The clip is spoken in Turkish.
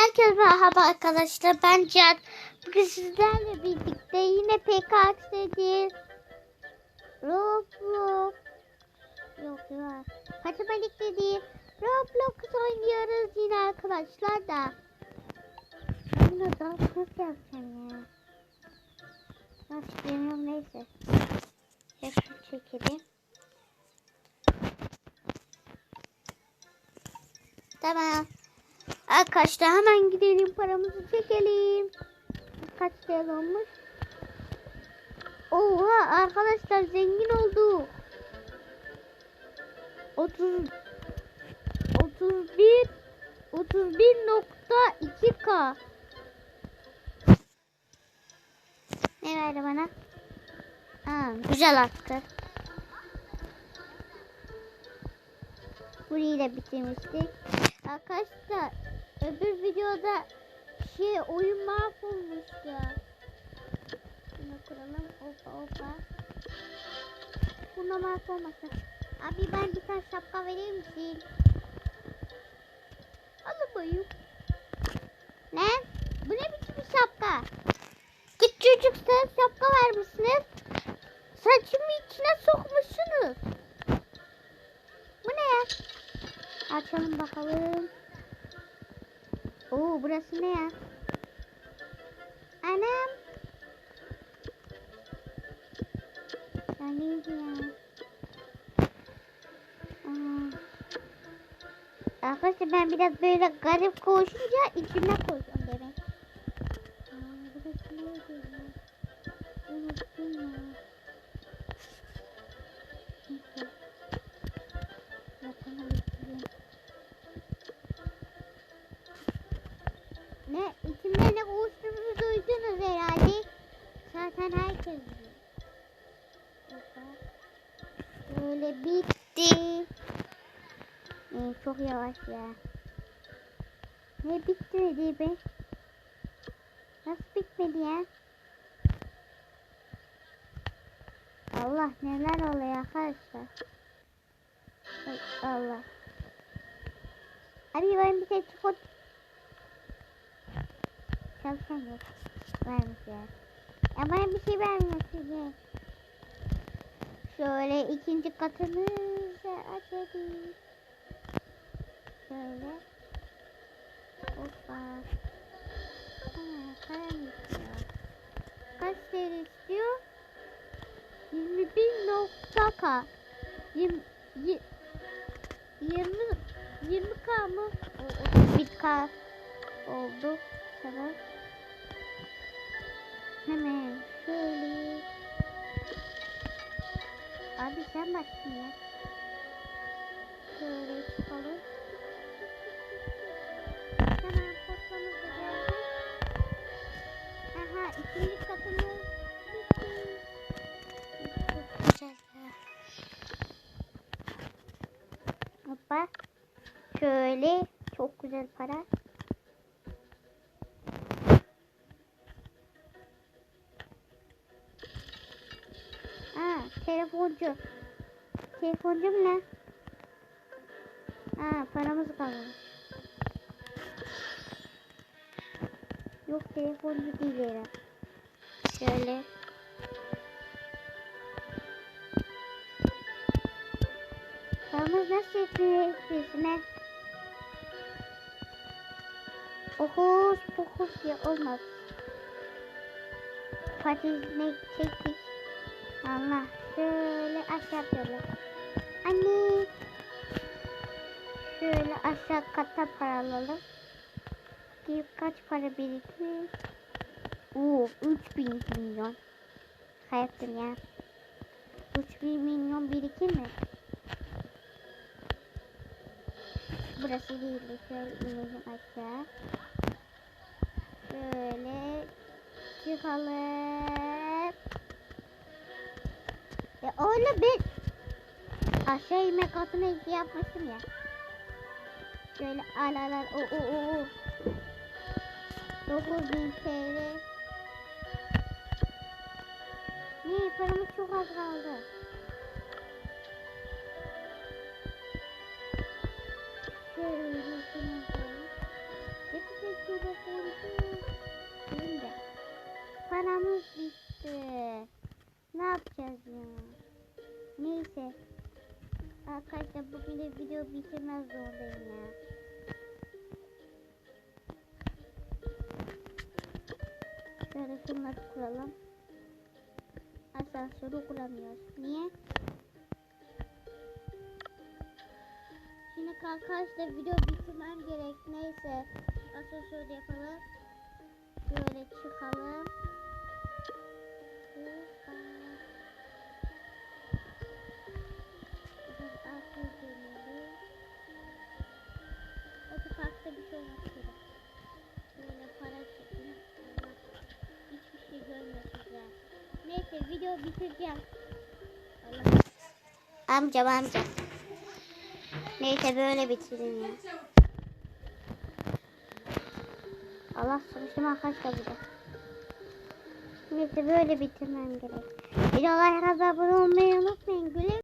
Herkese merhaba arkadaşlar. Ben Can. Bugün sizlerle birlikte yine PKX'deyiz. Roblox. Yok yok. Matematikte değil. Roblox oynuyoruz yine arkadaşlar da. Ben daha çok yapacağım ya. Nasıl bilmiyorum neyse. Şunu çekelim. Tamam. Arkadaşlar hemen gidelim paramızı çekelim. Kaç TL olmuş? Oha arkadaşlar zengin olduk. 30 31 31.2k Ne verdi bana? Aa, güzel attı. Burayı da bitirmiştik. Arkadaşlar öbür videoda şey oyun mahvolmuştu. Bunu kuralım. Opa opa. Buna mahvolmasın. Abi ben bir tane şapka verir misin? Alın bayım. Ne? Bu ne biçim bir şapka? Küçücük sen şapka vermişsiniz. Saçımı içine sokmuşsunuz. Bu ne ya? Açalım bakalım. Oo burası ne ya? Anam. Ya neydi ya? Aa. Arkadaşlar ben biraz böyle garip koşunca içime koşuyorum demek. Aa. Böyle bitti. Ee, çok yavaş ya. Ne bitmedi be? Nasıl bitmedi ya? Allah neler oluyor arkadaşlar. Allah. Abi ben bir şey çikolata Çalışan yok. Vermiş ya. Ya bana bir şey vermiyor size. Şöyle ikinci katımızı açalım. Şöyle. Hoppa. Mı istiyor? Kaç TL istiyor? 21 nokta K. 20, 20 20K mı? O, o, 1K oldu. Tamam. Sen baksın ya. Şöyle çıkalım. Hemen da geldi. Aha ikinci katımız. Çok güzel ya. Hoppa. Şöyle çok güzel para. Telefoncu. Telefoncu mu ne? Ha, paramız kalmadı. Yok telefoncu değil herhalde. Şöyle. Paramız nasıl yetmiyor hepsine? Okus pokus ya olmaz. Patisine çektik. Allah şöyle aşağı yapıyorlar. Anne. Şöyle aşağı kata para alalım. Bir kaç para birikmiş? Oo 3000 milyon. Hayatım ya. 3000 milyon birikir mi? Burası değil. Şöyle inelim aşağı. Şöyle çıkalım. Ya öyle bir aşağı inme katına iki yapmıştım ya. Şöyle al al al. O o o. 9000 TL. Arkadaşlar bugün de video bitirmez zorundayım ya. Şöyle şunları kuralım. Asansörü kuramıyoruz. Niye? Şimdi arkadaşlar video bitirmem gerek. Neyse. Asansör yapalım. Şöyle çıkalım. Video bitireceğim. Allah. Amcam. Neyse böyle bitireyim ya. Allah sıkıştım arkadaşlar burada. Neyse böyle bitirmem gerek. Videolara abone olmayı unutmayın. Güle